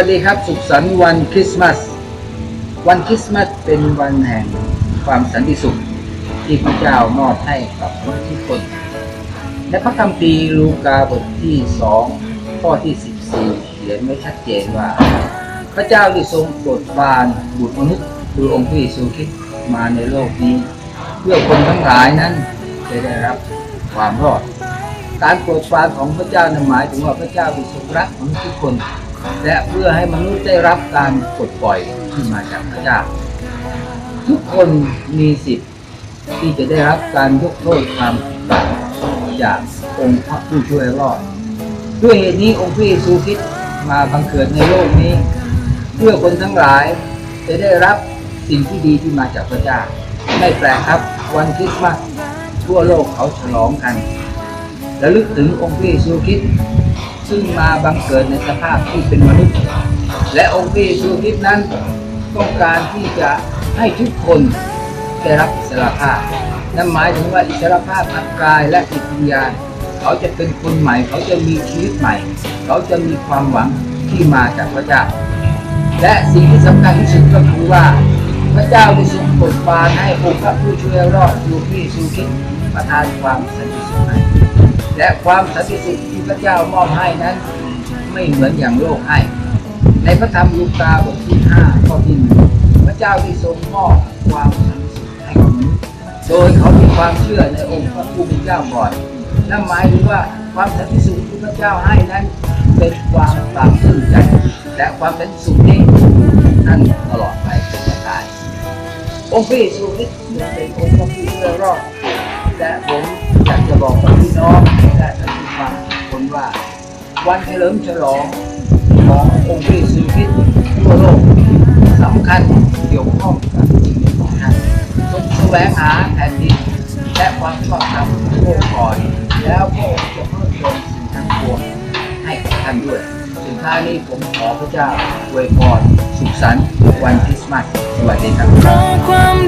วัสดีครับ สุขสันต์วันคริสต์มาส วันคริสต์มาสเป็นวันแห่งความสันติสุขที่พระเจ้ามอบให้กับมนุษย์ทุกคนในพระคัมภีร์ลูกาบทที่สองข้อที่ 14 เขียนไว้ชัดเจนว่า พระเจ้าได้ทรงโปรดปรานบุตรมนุษย์คือองค์พระเยซูคริสต์มาในโลกนี้ เพื่อคนทั้งหลายนั้นจะได้รับความรอด การโปรดปรานของพระเจ้านั้นหมายถึงว่าพระเจ้าได้ทรงรักมนุษย์ทุกคน และเพื่อให้มนุษย์ได้รับการปลดปล่อยที่มาจากพระเจ้าทุกคนมีสิทธิ์ที่จะได้รับการยกโทษความบาปจากองค์พระผู้ช่วยรอด ด้วยเหตุนี้องค์พระเยซูคริสต์มาบังเกิดในโลกนี้ เพื่อคนทั้งหลายจะได้รับสิ่งที่ดีที่มาจากพระเจ้าไม่แปลกครับวันคริสต์มาสทั่วโลกเขาฉลองกันและลึกถึงองค์พระเยซูคริสต์ ซึ่งมาบังเกิดในสภาพที่เป็นมนุษย์ และองค์พระเยซูคริสต์นั้นต้องการที่จะให้ทุกคนได้รับอิสรภาพ นั่นหมายถึงว่าอิสรภาพทางกายและจิตวิญญาณเขาจะเป็นคนใหม่ เขาจะมีชีวิตใหม่ เขาจะมีความหวังที่มาจากพระเจ้า และสิ่งที่สำคัญที่สุดก็คือว่า พระเจ้าได้ทรงโปรดปรานให้องค์พระผู้ช่วยรอดอยู่ที่สุคิดประทานความสันติสุขให้ และความสันติสุขที่พระเจ้ามอบให้นั้น ไม่เหมือนอย่างโลกให้ ในพระธรรมลูกาบทที่5ข้อที่หนึ่งพระเจ้าได้ทรงมอบความสันติสุขให้กับมนุษย์โดยเขามีความเชื่อในองค์พระผู้เป็นเจ้าก่อนนั่นหมายถึงว่าความสันติสุขที่พระเจ้าให้นั้น เป็นความปราบปลื้มใจ และความเป็นสุขนี้ท่านตลอดไปเป็นประการองค์พระเยซูคริสต์เป็นองค์พระผู้ช่วยรอดและผมอยากจะบอกกับพี่น้อง และท่านผู้ฟังทุกคนว่า วันเฉลิมฉลองขององค์พระเยซูคริสต์ทั่วโลกสำคัญเกี่ยวข้องกับชีวิตของท่านทรงแสวงหาแผ่นดินและความชอบธรรมของโลกก่อน แล้วพระองค์จะเพิ่มเติมสิ่งทั้งปวงให้กับท่านด้วยสุดท้ายนี้ผมขอพระเจ้าอวยพรสุขสันต์วันคริสต์มาสสวัสดีครับ